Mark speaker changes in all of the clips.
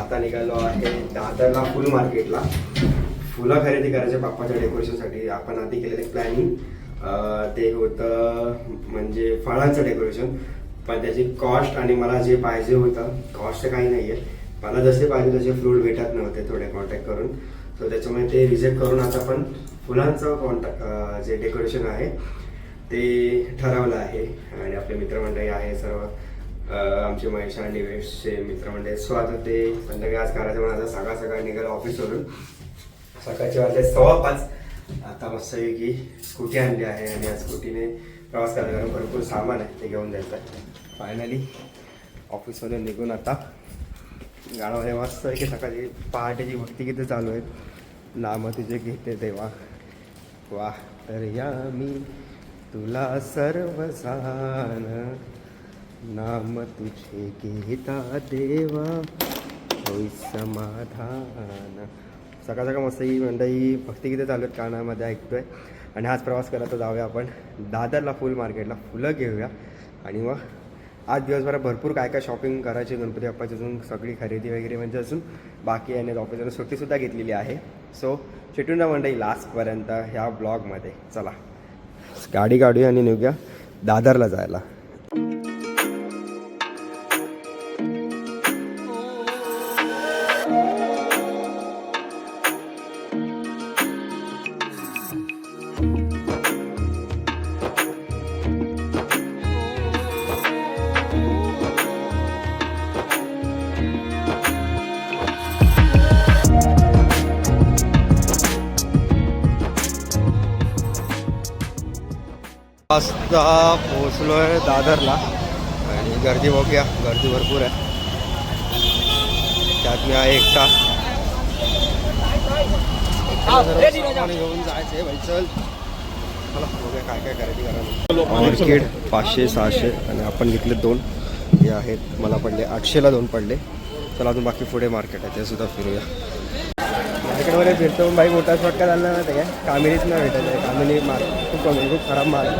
Speaker 1: आता निघालो आहे दादरला फुल मार्केटला. फुलं खरेदी करायचे बाप्पाच्या डेकोरेशनसाठी. आपण आधी केलेले प्लॅनिंग ते होतं म्हणजे फळांचं डेकोरेशन पण त्याची कॉस्ट आणि मला जे पाहिजे होतं कॉस्ट काही नाही आहे मला जसे पाहिजे तसे फ्रूट भेटत नव्हते थोडे कॉन्टॅक्ट करून. सो त्याच्यामुळे ते रिजेक्ट करून आता पण फुलांचं कॉन्टॅक्ट जे डेकोरेशन आहे ते ठरवलं आहे. आणि आपले मित्रमंडळी आहे सर्व. आमचे महेश आणि निवेशचे मित्रमंडळी सो आता ते संध्याकाळी आज करायचं म्हणून आता सकाळ सकाळ निघालं ऑफिसवरून. सकाळचे वाजले सव्वा पाच. आता मस्त की स्कूटी आणली आहे आणि या स्कूटीने प्रवास करायला कारण भरपूर सामान आहे ते घेऊन जायचं आहे फायनली ऑफिसमधून निघून आता गाण्यामध्ये मस्त आहे की सकाळची पहाटेची भक्ती किती चालू आहेत. नाम तुझे घेते देवा. वा तर या मी तुला सर्वसान नाम तुझे घेता देवा होई समाधान. सकाळ सकाळ मस्त ही मंडई भक्तिगीतं चालू आहेत कानामध्ये ऐकतोय. आणि हाच प्रवास करायचा जाऊया आपण दादरला फुल मार्केटला फुलं घेऊया. आणि मग आज दिवसभरात भरपूर काय काय शॉपिंग करायची गणपती बाप्पाची अजून सगळी खरेदी वगैरे म्हणजे अजून बाकी आणि ऑफिसर सुट्टीसुद्धा घेतलेली आहे. सो चिटून जा मंडई लास्टपर्यंत ह्या ब्लॉगमध्ये चला. गाडी काढूया आणि निघूया दादरला जायला. वाजता पोहोचलो आहे दादरला. आणि गर्दी बघूया गर्दी भरपूर आहे. त्यात मी आहे एकटा. घेऊन जायचंय भाई चल. चला बघूया काय काय खरेदी ऑर्किड पाचशे सहाशे आणि आपण घेतले दोन. हे आहेत मला पडले आठशेला दोन पडले. चला अजून बाकी पुढे मार्केट आहे ते सुद्धा फिरूया. मार्केटमध्ये फिरतो. पण बाई मोठा शॉर्टकट आला ना ते काय कामिनीच नाही भेटत आहे कामिनी माल खूप कमी खूप खराब माल आहे.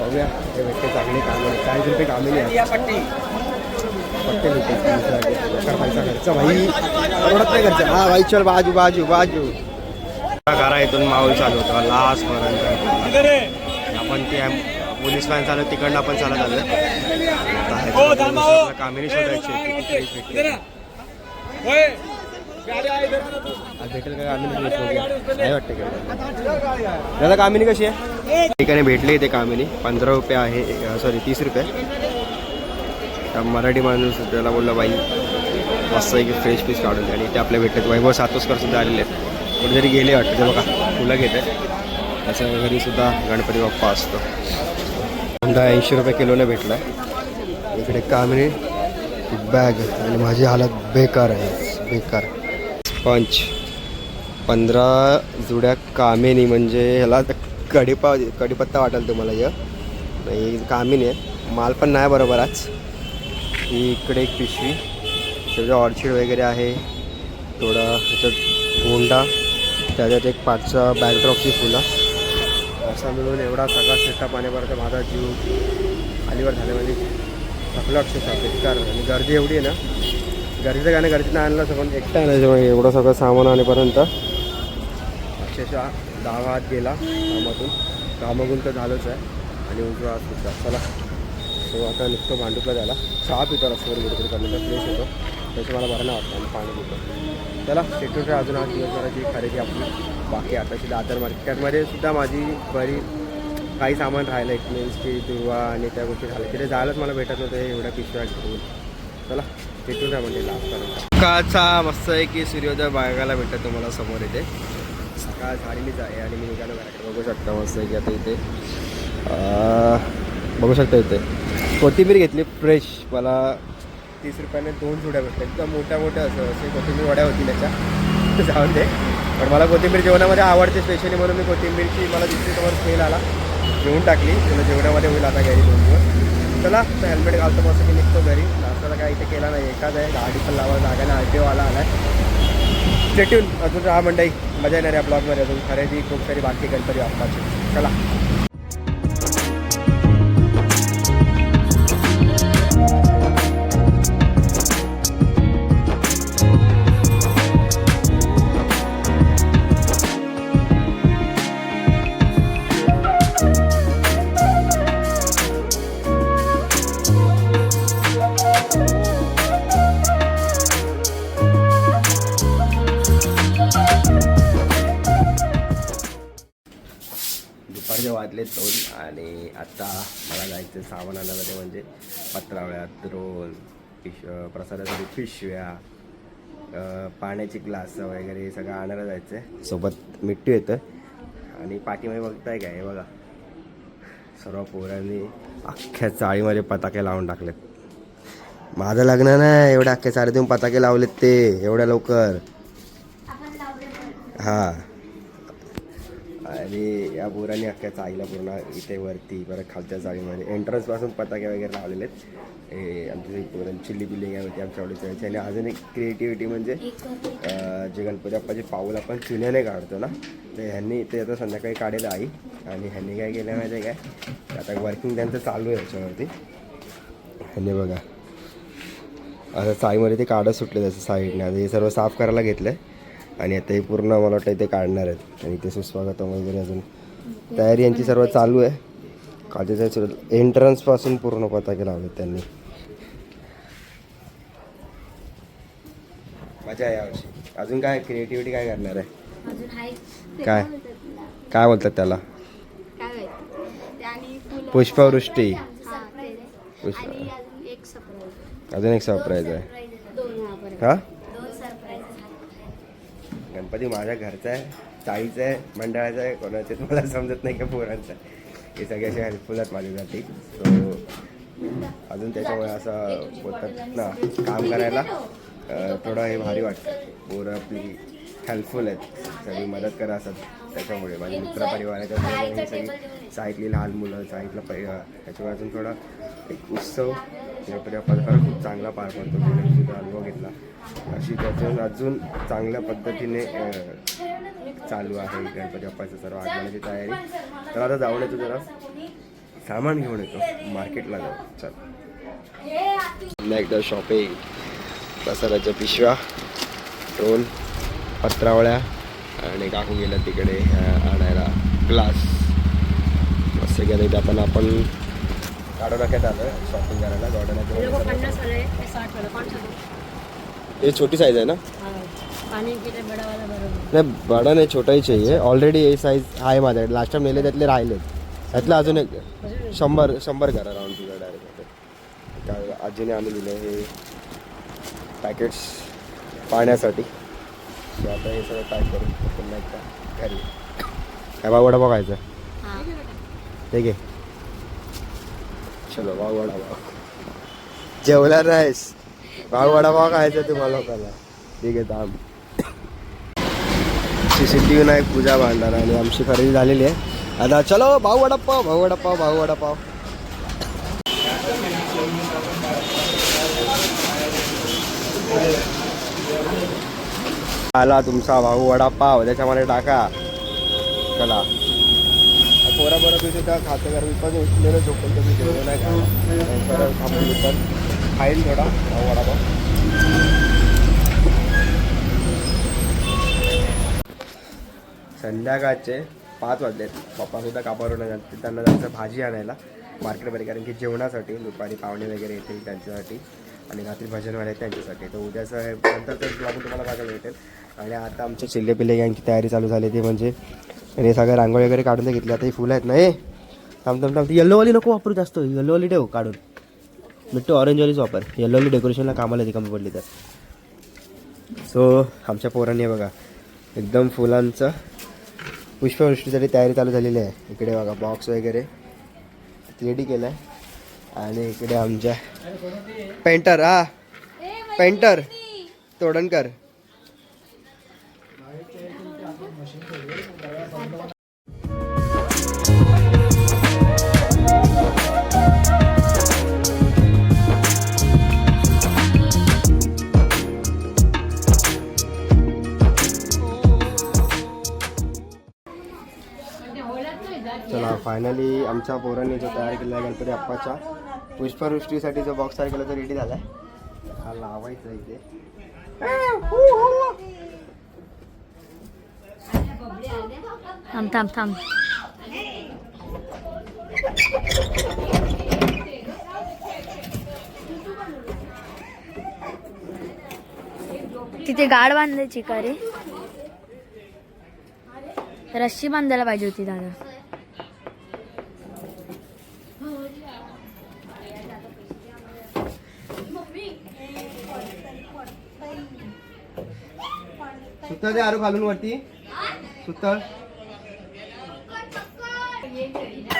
Speaker 1: बघूया. ते भेटते चांगली कामिनी. चाळीस रुपये कामिनी आहे. पट्टे. भेटते. पैसा खर्च. भाई. परवडत नाही खर्च. हा भाई चल बाजू बाजू बाजू. घरा इथून माहोल चालू होता. लास्ट पर्यंत. आपण ते पोलीस व्हॅन चालू तिकडनं आपण चालत आलो कामिनी शोधायची भेटेल का कामिनी नाही वाटते दादा कामिनी कशी आहे? ठिकाणी भेटले इथे कामिनी. पंधरा रुपये आहे सॉरी तीस रुपये. त्या मराठी माणूस त्याला बोललं बाई मस्त आहे की फ्रेश पीस काढून द्या आणि ते आपल्या भेटत वैभव सातोसकर सुद्धा आलेले आहेत. कुठेतरी गेले वाटतं. ते बघा फुलं घेत आहे त्याच्या घरी सुद्धा गणपती बाप्पा असतो. होंडा ऐंशी रुपये किलोने भेटला. इकडे कामिनी बॅग आणि माझी हालत बेकार आहे. बेकार. पंच. पंधरा जुड्या कामिनी म्हणजे ह्याला कढीपा कढीपत्ता वाटेल तुम्हाला या नाही कामिनी आहे. माल पण नाही बरोबर आज ही इकडे एक पिशवी. त्याचं ऑर्चिड वगैरे आहे. थोडा ह्याच्यात गोंडा त्याच्यात एक पाचचा बॅकड्रॉपची फुलं. असा मिळून एवढा सगळा सेटअप आणेपर्यंत माझा जीव खालीवर झाल्यामध्ये थकलं अक्षरशः बेकार आणि गर्दी एवढी आहे ना. गर्दीचं गाणं गर्दीनं आणलं पण एकटा नाही त्याच्यामुळे एवढं सगळं सामान आणेपर्यंत. अक्षरशः दहा हात गेला कामातून. कामागून तर झालंच आहे. आणि उजवा हात सुद्धा. चला. तो आता निघतो भांडूपला जायला चहा पितो रस्त्यावर कुठेतरी करण्याचा फ्रेश होतो. त्याचं मला बरं नाही वाटतं आणि पाणी पितो. चला. सेक्युरिटी अजून आज दिवसभराची खरेदी आपली बाकी आताची दादर मार्केटमध्ये सुद्धा माझी बरी काही सामान राहिलं एक मेन्सची दुर्वा आणि त्या गोष्टी झाल्या. तिथे जायलाच मला भेटत नव्हतं. एवढ्या पिशव्या घेऊन. चला सेक्युरिटी म्हणजे लास्ट सकाळचा मस्त आहे की सूर्योदय बघायला भेटत तुम्हाला समोर इथे. सकाळ झालेलीच आहे आणि मी निघालो घराकडे. बघू शकता मस्त आहे की आता इथे. बघू शकता इथे. कोथिंबीर घेतली फ्रेश मला तीस रुपयाने दोन जुड्या भेटल्या. एकदम मोठ्या मोठ्या असं असे कोथिंबीर वड्या होती त्याच्या. जाऊन दे. पण मला कोथिंबीर जेवणामध्ये आवडते स्पेशली म्हणून मी कोथिंबीरची मला दुसरी समोर स्मेल आला. घेऊन टाकली. तुला जेवणामध्ये होईल आता घरी दोन दिवस. चला हेल्मेट घालतो मस्त मी निघतो घरी. नाश्त्याला काय इथे केला नाही एकाच आहे गाडी पण लावा जागा ना आर टी आला आला आहे स्टेट्यून अजून हा मंडई. मजा येणार आहे ब्लॉगमध्ये अजून. खरेदी खूप सारी बाकी गणपती बाप्पाची. चला. वाजले दोन आणि आता मला जायचं सामान ते म्हणजे पत्रावळ्या द्रोण पिश प्रसादासाठी पिशव्या पाण्याची ग्लास वगैरे सगळं आणायला जायचं आहे सोबत मिट्टू येतं. आणि पाठीमध्ये बघताय काय हे बघा. सर्व पोरांनी अख्ख्या चाळीमध्ये पताके लावून टाकलेत. माझं लग्न नाही एवढ्या अख्ख्या चाळीत येऊन पताके लावलेत ते एवढ्या लवकर. हा. आणि या पोरांनी अख्ख्या चाळीला पूर्ण इथे वरती परत खालच्या चाळीमध्ये एंट्रन्सपासून पताके वगैरे लावलेले आहेत. हे आमची पोरण चिल्ली बिल्ली आहे होती आमच्या आवडीची आणि अजून एक क्रिएटिव्हिटी म्हणजे जे गणपती बाप्पाचे पाऊल आपण चुन्याने काढतो ना तर ह्यांनी ते आता संध्याकाळी काढेल आई. आणि ह्यांनी काय केलं माहिती आहे काय? आता वर्किंग त्यांचं चालू आहे याच्यावरती. ह्यांनी बघा. आता चाळीमध्ये ते काढत सुटले त्याचं साईडने. आता हे सर्व साफ करायला घेतलं आहे आणि आता हे पूर्ण मला वाटतं ते काढणार आहेत. आणि ते सुस्वागतम वगैरे अजून तयारी यांची सर्व चालू आहे. काळजीचं एंट्रन्सपासून पूर्ण पताके लावलेत त्यांनी. मजा आहे यावर्षी अजून काय क्रिएटिव्हिटी काय करणार आहे? काय? काय बोलतात त्याला? पुष्पवृष्टी. पुष्प
Speaker 2: आणि अजून एक सरप्राईज
Speaker 1: अजून एक सरप्राईज आहे.
Speaker 2: दोन हा, बरं.
Speaker 1: हा
Speaker 2: दोन सरप्राईज
Speaker 1: गणपती माझ्या घरचा आहे चाळीचा आहे मंडळाचा आहे कोणाचे मला समजत नाही का पोरांचं आहे. हे सगळे असे हेल्पफुल आहेत माझ्यासाठी. सो अजून त्याच्यामुळे असं बोलतात ना काम करायला थोडं हे भारी वाटतं. पोरं आपली हेल्पफुल आहेत. सगळी मदत करा असतात त्याच्यामुळे. माझे मित्र परिवाराच्या हे सगळी साईटली लहान मुलं साईटला परि त्याच्यामुळे अजून थोडा एक उत्सव गणपती प्रकार खूप चांगला पार पडतो. मी सुद्धा अनुभव घेतला अशी त्याच्यातून अजून चांगल्या पद्धतीने चालू आहे गणपती बाप्पाचं सर्व आगमनाची तयारी. तर आता जाऊन येतो जरा. सामान घेऊन येतो. मार्केटला जाऊ. चल. एकदा शॉपिंग प्रसाराच्या पिशव्या दोन पत्रावळ्या आणि काकू गेल्या तिकडे आणायला ग्लास मस्त गेले इथे आपण आपण गाडो नाक्यात आलो शॉपिंग करायला
Speaker 3: वाले ये?
Speaker 1: हे छोटी साईज आहे ना? नाही बडा नाही छोटा ही चाहिए. ऑलरेडी हे साईज आहे माझ्याकडे. लास्ट टाइम नेले त्यातले राहिले त्यातलं अजून एक शंभर शंभर करा राऊंड तुझं डायरेक्ट काय आजीने आणून दिलं हे पॅकेट्स पाण्यासाठी आता हे सगळं पॅक करून पुन्हा एकदा घरी. काय भाव वडापाव खायचं?
Speaker 2: हा.
Speaker 1: ठीक आहे चलो भाव वडापाव जेवला नाहीस भाव वडापाव खायचं तुम्हाला लोकांना. ठीक आहे थांब. श्री सिद्धिविनायक पूजा भांडार आणि आमची खरेदी झालेली आहे. आता चलो भाऊ वडापाव भाऊ वडापाव भाऊ वडापाव आला तुमचा भाऊ वडापाव त्याच्यामध्ये टाका. चला. पोरा बरं पितो त्या खातं कारण मी पण उठलेलं झोपून तर मी जेवलो नाही का थांबून पण थोडा भाऊ वडापाव संध्याकाळचे पाच वाजले पप्पासुद्धा सुद्धा जाते त्यांना जायचं भाजी आणायला. मार्केटमध्ये कारण की जेवणासाठी दुपारी पाहुणे वगैरे येतील त्यांच्यासाठी. आणि रात्री भजनवाले त्यांच्यासाठी. तर उद्याचं हे नंतर तर लागून तुम्हाला बघायला भेटेल. आणि आता आमच्या चिल्ले पिल्ले यांची तयारी चालू झाली ती म्हणजे आणि सगळं रांगोळी वगैरे काढून ते घेतली. आता ही फुलं आहेत ना हे. थांब थांब थांब. येल्लोवाली नको वापरू जास्त. येल्लोवाली ठेव काढून. मिठ्ठू ऑरेंजवालीच वापर. येल्लोवाली डेकोरेशनला कामाला ती कमी पडली तर. सो आमच्या पोरांनी बघा एकदम फुलांचं पुष्पवृष्टीसाठी तयारी चालू झालेली आहे. इकडे बघा बॉक्स वगैरे. रेडी केलं आहे आणि इकडे आमच्या पेंटर हा. पेंटर तोडणकर. फायनली आमच्या पोरांनी जो तयार केला आहे गणपती बाप्पाच्या पुष्पवृष्टीसाठी जो बॉक्स तयार केला तो रेडी झाला आहे हा लावायचा इथे.
Speaker 2: थांब थांब थांब. तिथे गाड बांधायची का रे? रस्सी बांधायला पाहिजे होती दादा.
Speaker 1: सुतळ ते आरू घालून वरती. सुतळ.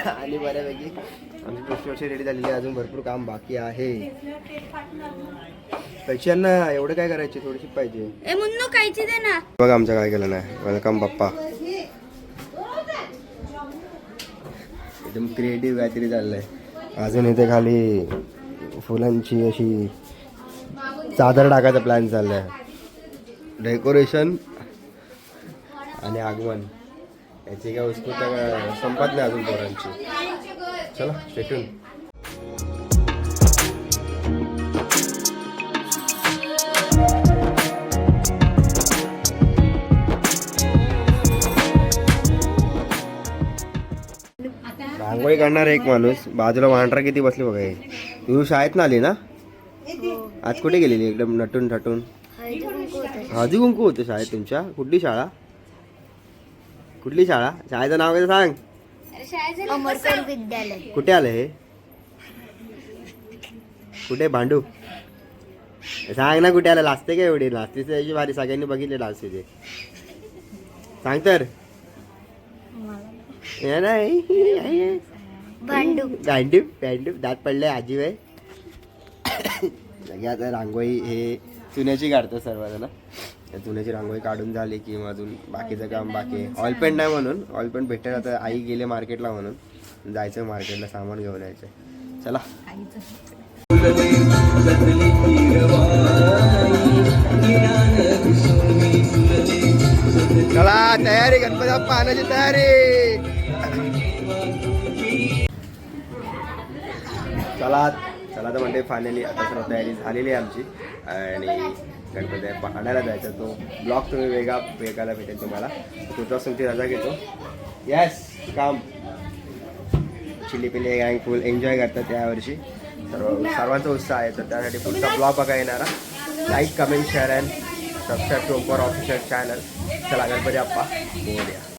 Speaker 1: आणि बऱ्यापैकी आमची पुष्कळशी रेडी झालेली अजून भरपूर काम बाकी आहे. पैशांना एवढं काय करायचे? थोडीशी पाहिजे.
Speaker 2: दे
Speaker 1: बघा आमचं काय केलं नाही. वेलकम पप्पा. एकदम क्रिएटिव्ह काहीतरी चाललंय. अजून इथे खाली फुलांची अशी चादर टाकायचा प्लॅन चाललाय. डेकोरेशन आणि आगमन. याची काय उत्सुकता संपत नाही अजून पोरांची. चला भेटून रांगोळी काढणार एक माणूस. बाजूला वांढरा किती बसले बघा तू शाळेत ना आली ना? आज कुठे गेलेली? एकदम नटून ठटून हळदी कुंकू होतं शाळेत तुमच्या? कुठली शाळा? कुठली शाळा? शाळेचं नाव काय सांग?
Speaker 2: अमरकर विद्यालय.
Speaker 1: कुठे आलं हे? कुठे भांडू? सांग ना कुठे आलं? लाजते का एवढी? लाजतेच याची भारी सगळ्यांनी बघितले ते. सांग तर. हे नाही
Speaker 2: भांडू.
Speaker 1: गांडीव दात पडले आजी लगे आता रांगोळी हे चुन्याची काढतो सर्वजण. चुन्याची रांगोळी काढून झाली की मग अजून बाकीचं काम बाकी आहे. ऑइल पेंट नाही म्हणून. ऑइल पेंट भेटेल आता. आई गेले मार्केटला म्हणून. जायचं मार्केटला सामान घेऊन यायचं. चला. चला तयारी गणपती बाप्पा आणायची तयारी. चला. चला तर म्हणते फायनली आता सर्व तयारी झालेली आहे आमची. आणि गणपती बाप्पा आणायला जायचा तो ब्लॉग तुम्ही वेगळा वेगायला भेटेल तुम्हाला. पुढच्या तुमची रजा घेतो. येस काम चिली पिली गँग फुल एन्जॉय करतात यावर्षी सर्व सर्वांचा उत्साह आहे तर त्यासाठी पुढचा ब्लॉग बघा येणारा like comment share and subscribe to our official channel चला गणपती आप्पा बोलूया.